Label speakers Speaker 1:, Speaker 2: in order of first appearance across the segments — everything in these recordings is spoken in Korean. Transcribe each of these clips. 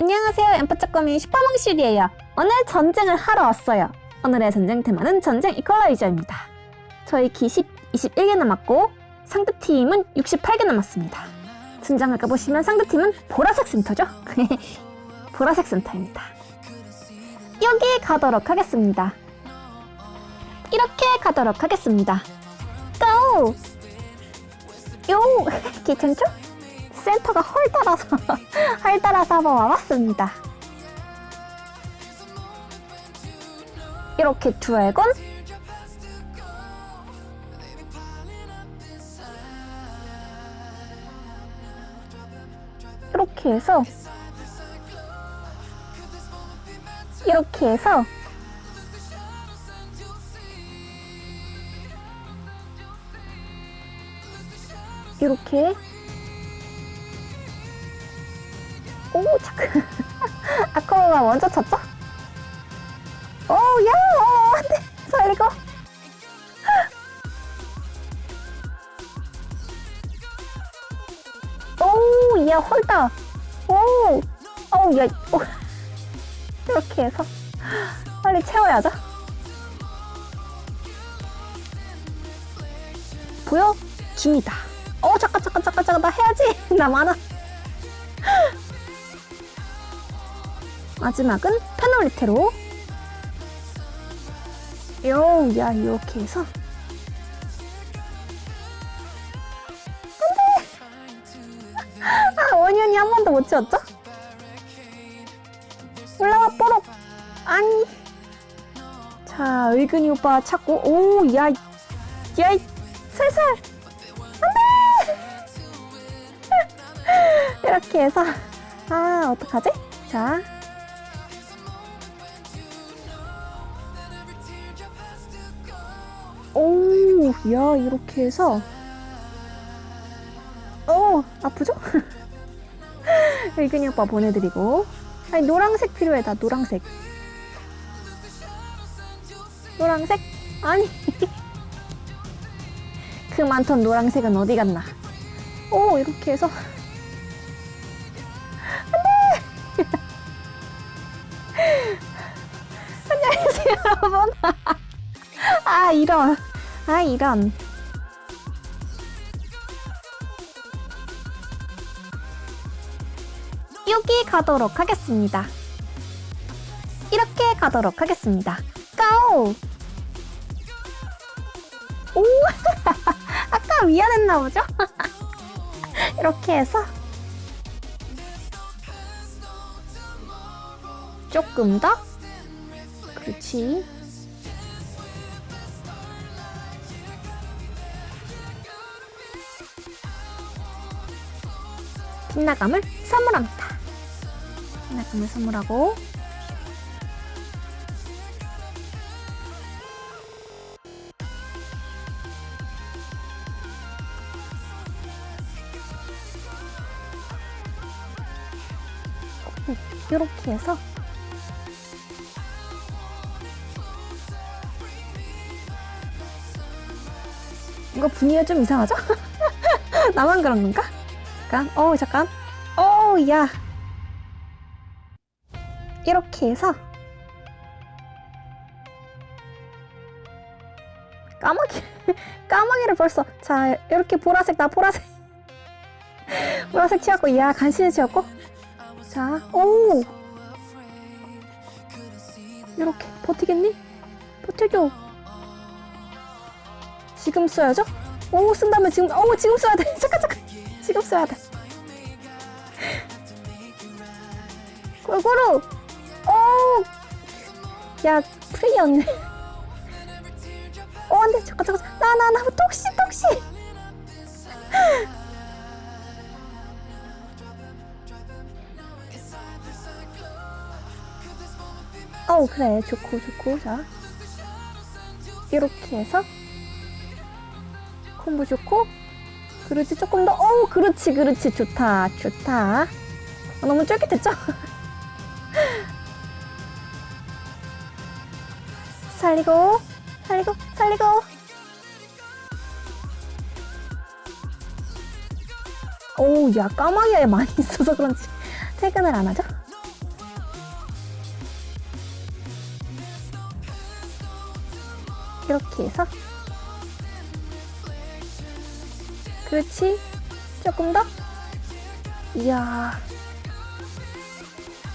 Speaker 1: 안녕하세요. 엠퍼짝거미 슈퍼몽실이에요. 오늘 전쟁을 하러 왔어요. 오늘의 전쟁 테마는 전쟁 이퀄라이저입니다. 저희 기 10, 21개 남았고 상대팀은 68개 남았습니다. 전장을 가보시면 상대팀은 보라색 센터죠? 보라색 센터입니다. 여기에 가도록 하겠습니다. 이렇게 가도록 하겠습니다. 고! 요! 괜찮죠? 센터가 헐 따라서 헐 따라서 한번 와봤습니다. 이렇게 드래곤 이렇게 해서 이렇게 해서 이렇게 오 잠깐 아쿠아가 먼저 쳤죠? 오 야 어, 안 돼. 살리고 오 야 홀다. 오 어우 야 오. 이렇게 해서 빨리 채워야죠 보여줍니다. 어 잠깐 잠깐 잠깐 잠깐 나 해야지. 나 많아 마지막은 페널리테로 요, 야, 이렇게 해서! 아, 원현이 한 번도 못 채웠죠? 올라와, 뽀록! 아니 자, 의근이 오빠 찾고 오, 야, 야, 이 살살! 안돼! 이렇게 해서 아, 어떡하지? 자, 오, 야, 이렇게 해서. 어, 아프죠? 의근이 오빠 보내드리고. 아니, 노랑색 필요해, 나 노랑색. 노랑색? 아니. 그 많던 노랑색은 어디 갔나? 오, 이렇게 해서. 안 돼! 안녕하세요, 여러분. 아 이런 아 이런. 여기 가도록 하겠습니다. 이렇게 가도록 하겠습니다. 고! 오! 아까 미안했나 보죠? 이렇게 해서 조금 더? 그렇지 빛나감을 선물합니다. 빛나감을 선물하고 이렇게 해서 이거 분위기가 좀 이상하죠? 나만 그런 건가? 잠깐, 어 잠깐, 어, 야, 이렇게 해서 까마귀, 까마귀를 벌써 자 이렇게 보라색 나 보라색, 보라색 치웠고, 야 간신히 치웠고, 자, 오, 이렇게 버티겠니? 버텨줘. 지금 써야죠? 오 쓴다면 지금, 오 지금 써야 돼. 잠깐 잠깐. 돼. 골고루. 오. 야 언니. 어 안 돼 잠깐 잠깐 나 나 나 똑시 똑시. 어우 그래 좋고 좋고 자 이렇게 해서 콤보 좋고 그렇지 조금 더 어우 그렇지 그렇지 좋다 좋다 어, 너무 쫄깃했죠? 살리고 살리고 살리고 오우 야 까마귀에 많이 있어서 그런지 퇴근을 안 하죠? 이렇게 해서 그렇지? 조금 더? 이야.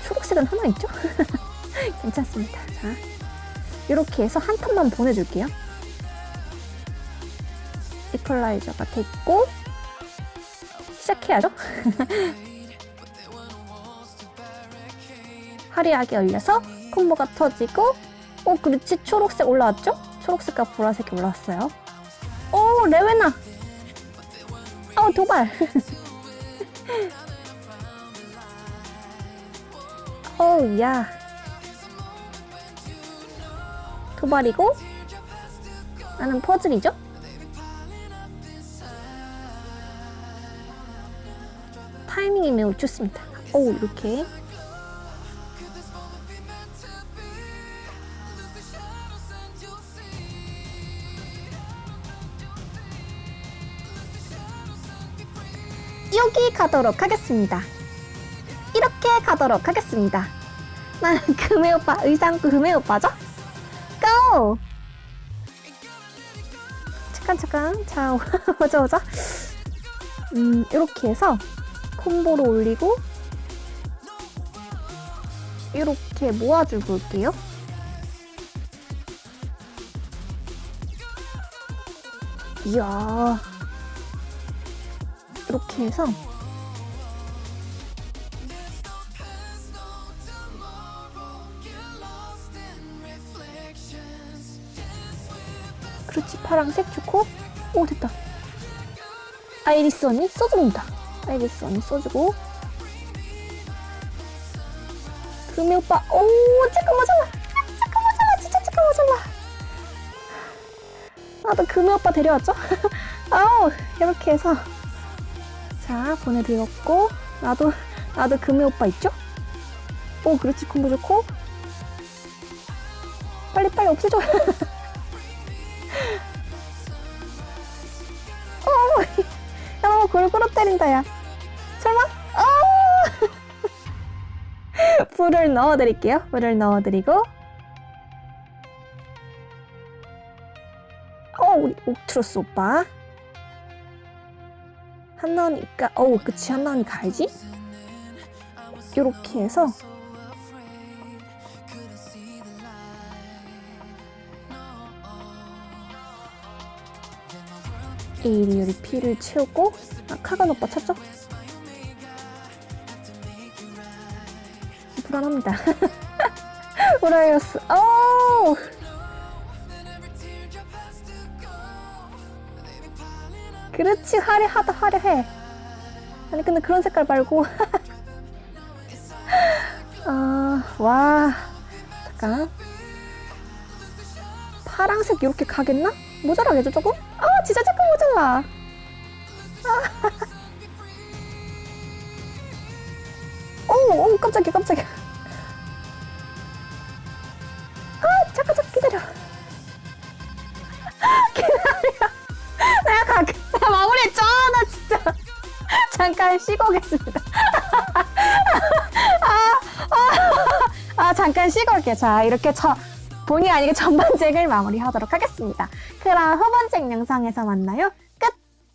Speaker 1: 초록색은 하나 있죠? 괜찮습니다. 자 이렇게 해서 한 턴만 보내줄게요. 이퀄라이저가 됐고 시작해야죠. 화려하게 올려서 콤보가 터지고 오 그렇지. 초록색 올라왔죠? 초록색과 보라색이 올라왔어요. 오 레웨나 아우 도발. 어우 야. 도발이고? 나는 퍼즐이죠? 타이밍이 매우 좋습니다. 오 이렇게 여기 가도록 하겠습니다. 이렇게 가도록 하겠습니다. 나는 금혜 오빠, 의상 금혜 오빠죠? 고! 잠깐, 잠깐. 자, 오자, 오자. 음, 이렇게 해서 콤보로 올리고, 이렇게 모아주고 올게요. 이야. 이렇게 해서 그렇지. 파랑색 좋고. 오 됐다. 아이리스 언니 써줍니다. 아이리스 언니 써주고. 금이 오빠. 오 잠깐 모자라 잠깐 모자라 진짜 잠깐 모자라 나도 금이 오빠 데려왔죠? 아우 이렇게 해서 자 보내드렸고 나도 나도 금이 오빠 있죠? 오 그렇지 콤보 좋고 빨리 빨리 없애줘 어, 야 너무 골고루 때린다 야 설마? 어! 불을 넣어드릴게요 불을 넣어드리고 어 우리 옥트로스 오빠 한나오니까 어우 그치 한나오니까 알지? 요렇게 해서 이리요리 피를 채우고 아 카간 오빠 찾죠? 불안합니다 우라이어스 어 그렇지 화려하다 화려해 아니 근데 그런 색깔 말고 아와 잠깐 파랑색 이렇게 가겠나? 모자라겠죠 조금? 아 진짜 조금 모자라 아. 오, 오 깜짝이야 깜짝이야 잠깐 쉬고 오겠습니다. 아, 아, 아, 잠깐 올게요. 자, 이렇게 저, 본의 아니게 전반쟁을 마무리하도록 하겠습니다. 그럼 후반쟁 영상에서 만나요.